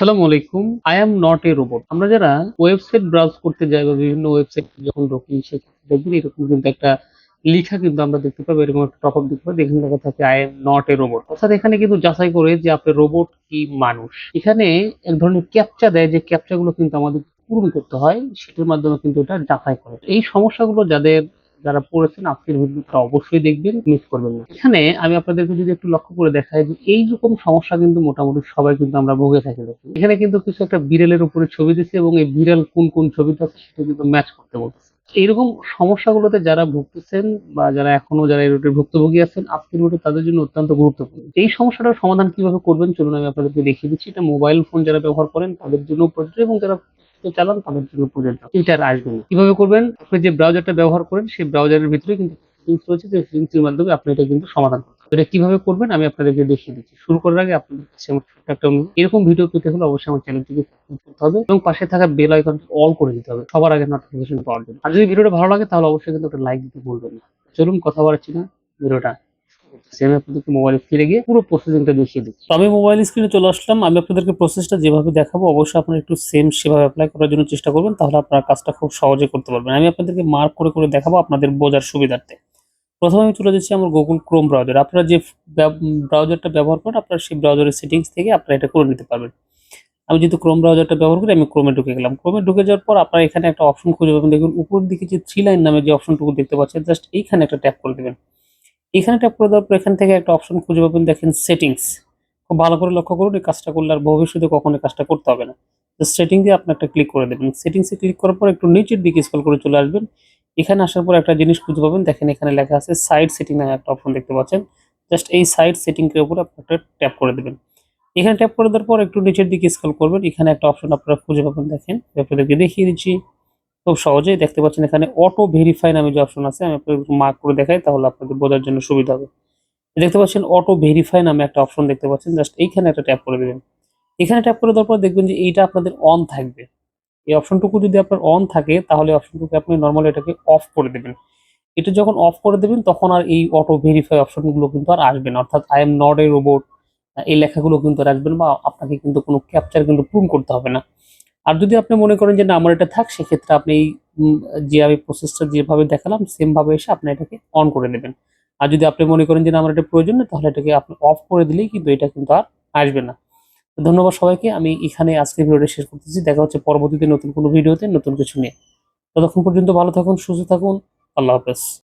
আসসালামু আলাইকুম। I am not a robot আমরা যারা ওয়েবসাইট ব্রাউজ করতে যাই বা বিভিন্ন ওয়েবসাইট যখন ঢুকি, সেক্ষেত্রে দেখবেন এরকম কিন্তু একটা লেখা কিন্তু আমরা দেখতে পাবো, এরকম একটা টপ আপ দেখতে পাবো এখানে লেখা থাকে I am not a robot অর্থাৎ এখানে কিন্তু যাচাই করে যে আপনি রোবট কি মানুষ। এখানে এক ধরনের ক্যাপচা দেয়, যে ক্যাপচা গুলো কিন্তু আমাদের পূরণ করতে হয়, সেটার মাধ্যমে কিন্তু এটা যাচাই করে। এই সমস্যাগুলো যাদের যারা পড়েছেন, আজকের ভিডিওটা অবশ্যই দেখবেন মিস করবেন না। এখানে আমি আপনাদেরকে যদি একটু লক্ষ্য করে দেখাই যে এই রকম সমস্যা কিন্তু মোটামুটি সবাই কিন্তু আমরা ভুগে থাকি। এখানে কিন্তু কিছু একটা বিড়ালের উপরে ছবি দিচ্ছে এবং এই বিড়াল কোন কোন ছবিটা সেটা কিন্তু ম্যাচ করতে বলতেছে। এইরকম সমস্যাগুলোতে যারা ভুগতেছেন বা যারা এখনও যারা এই রোগের ভুক্তভোগী আছেন, আজকের ভিডিও তাদের জন্য অত্যন্ত গুরুত্বপূর্ণ। এই সমস্যাটার সমাধান কীভাবে করবেন, চলুন আমি আপনাদেরকে দেখিয়ে দিচ্ছি। এটা মোবাইল ফোন যারা ব্যবহার করেন তাদের জন্য প্রযোজ্য এবং যারা চালান, তাদের জন্য প্রযোজ্য এটা আর আসবে না কীভাবে করবেন? আপনি যে ব্রাউজারটা ব্যবহার করেন, সেই ব্রাউজারের ভিতরে কিন্তু সেটিংস রয়েছে, যে সেটিংসের মাধ্যমে আপনি এটা কিন্তু সমাধান এটা কীভাবে করবেন, আমি আপনাদেরকে দেখিয়ে দিচ্ছি। শুরু করার আগে আপনাদের একটা এরকম ভিডিও পেতে হলে অবশ্যই আমার চ্যানেলটিকে করতে হবে এবং পাশে থাকা বেল আইকনটি অল করে দিতে হবে, সবার আগে নোটিফিকেশন পাওয়ার জন্য। আর যদি ভিডিওটা ভালো লাগে, তাহলে অবশ্যই কিন্তু একটা লাইক দিতে ভুলবেন না। চলুন, কথা বাড়াচ্ছি না। ভিডিওটা আমি আপনাদেরকে মোবাইলে ফিরে গিয়ে পুরো প্রসেসিংটা দেখিয়ে দিচ্ছি। তো আমি মোবাইল স্ক্রিনে চলে আসলাম। আমি আপনাদেরকে প্রসেসটা যেভাবে দেখাবো, অবশ্যই আপনারা একটু সেম সেভাবে অ্যাপ্লাই করার জন্য চেষ্টা করবেন, তাহলে আপনারা কাজটা খুব সহজে করতে পারবেন। আমি আপনাদেরকে মার্ক করে করে দেখাবো আপনাদের বোঝার সুবিধার্থে। প্রথমে আমি চলে যাচ্ছি আমার গুগল ক্রোম ব্রাউজার আপনারা যে ব্রাউজারটা ব্যবহার করেন, আপনারা সেই ব্রাউজারের সেটিংস থেকে আপনারা এটা করে নিতে পারবেন। আমি যেহেতু ক্রোম ব্রাউজারটা ব্যবহার করি, আমি ক্রোমে ঢুকে গেলাম। ক্রোমে ঢুকে যাওয়ার পর আপনারা এখানে একটা অপশন খুঁজে পাবেন। দেখুন, উপরের দিকে যে থ্রি লাইন নামে যে অপশনটুকু দেখতে পাচ্ছেন জাস্ট এইখানে একটা ট্যাপ করে দেবেন। এখানে ট্যাপ করে দেওয়ার পর এখান থেকে একটা অপশন খুঁজে পাবেন। দেখেন সেটিংস খুব ভালো করে লক্ষ্য করুন, এই কাজটা করলে আর ভবিষ্যতে কখনো কাজটা করতে হবে না। তো সেটিং দিয়ে আপনি একটা ক্লিক করে দেবেন। সেটিংসে ক্লিক করার পর একটু নিচের দিকে স্কল করে চলে আসবেন। এখানে আসার পর একটা জিনিস খুঁজে পাবেন। দেখেন এখানে লেখা আছে সাইড সেটিং নামে একটা অপশন দেখতে পাচ্ছেন। জাস্ট এই সাইড সেটিং এর উপর আপনি একটা ট্যাপ করে দেবেন। এখানে ট্যাপ করে দেওয়ার পর একটু নিচের দিকে স্কল করবেন। এখানে একটা অপশন আপনারা খুঁজে পাবেন। দেখেন, আপনাদেরকে দেখিয়ে দিচ্ছি। খুব সহজেই দেখতে পাচ্ছেন এখানে অটো ভেরিফাই নামে যে অপশন আছে, আমি আপনাদের মার্ক করে দেখাই, তাহলে আপনাদের বোঝার জন্য সুবিধা হবে। দেখতে পাচ্ছেন অটো ভেরিফাই নামে একটা অপশন দেখতে পাচ্ছেন জাস্ট এইখানে একটা ট্যাপ করে দেবেন। এখানে ট্যাপ করে দেওয়ার পর দেখবেন যে এইটা আপনাদের অন থাকবে। এই অপশনটুকু যদি আপনার অন থাকে, তাহলে অপশনটুকু আপনি নর্মালি এটাকে অফ করে দেবেন। এটা যখন অফ করে দেবেন, তখন আর এই অটো ভেরিফাই অপশনগুলো কিন্তু আর আসবে না। অর্থাৎ I am not a robot এই লেখাগুলো কিন্তু আর আসবে না বা আপনাকে কিন্তু কোনো ক্যাপচার কিন্তু পূরণ করতে হবে না। আর যদি আপনি মনে করেন যে না, আমার এটা থাক, সেক্ষেত্রে আপনি এই যে আমি প্রসেসটা যেভাবে দেখালাম সেম ভাবে এসে আপনি এটাকে অন করে নেবেন। আর যদি আপনি মনে করেন যে না, আমার এটা প্রয়োজন নেই, তাহলে এটাকে আপনি অফ করে দিলেই কিন্তু এটা কিন্তু আর আসবে না। ধন্যবাদ সবাইকে, আমি এখানে আজকে ভিডিওটা শেষ করতেছি। দেখা হচ্ছে পরবর্তীতে নতুন কোনো ভিডিওতে নতুন কিছু নিয়ে। ততক্ষণ পর্যন্ত ভালো থাকুন, সুস্থ থাকুন। আল্লাহ হাফেজ।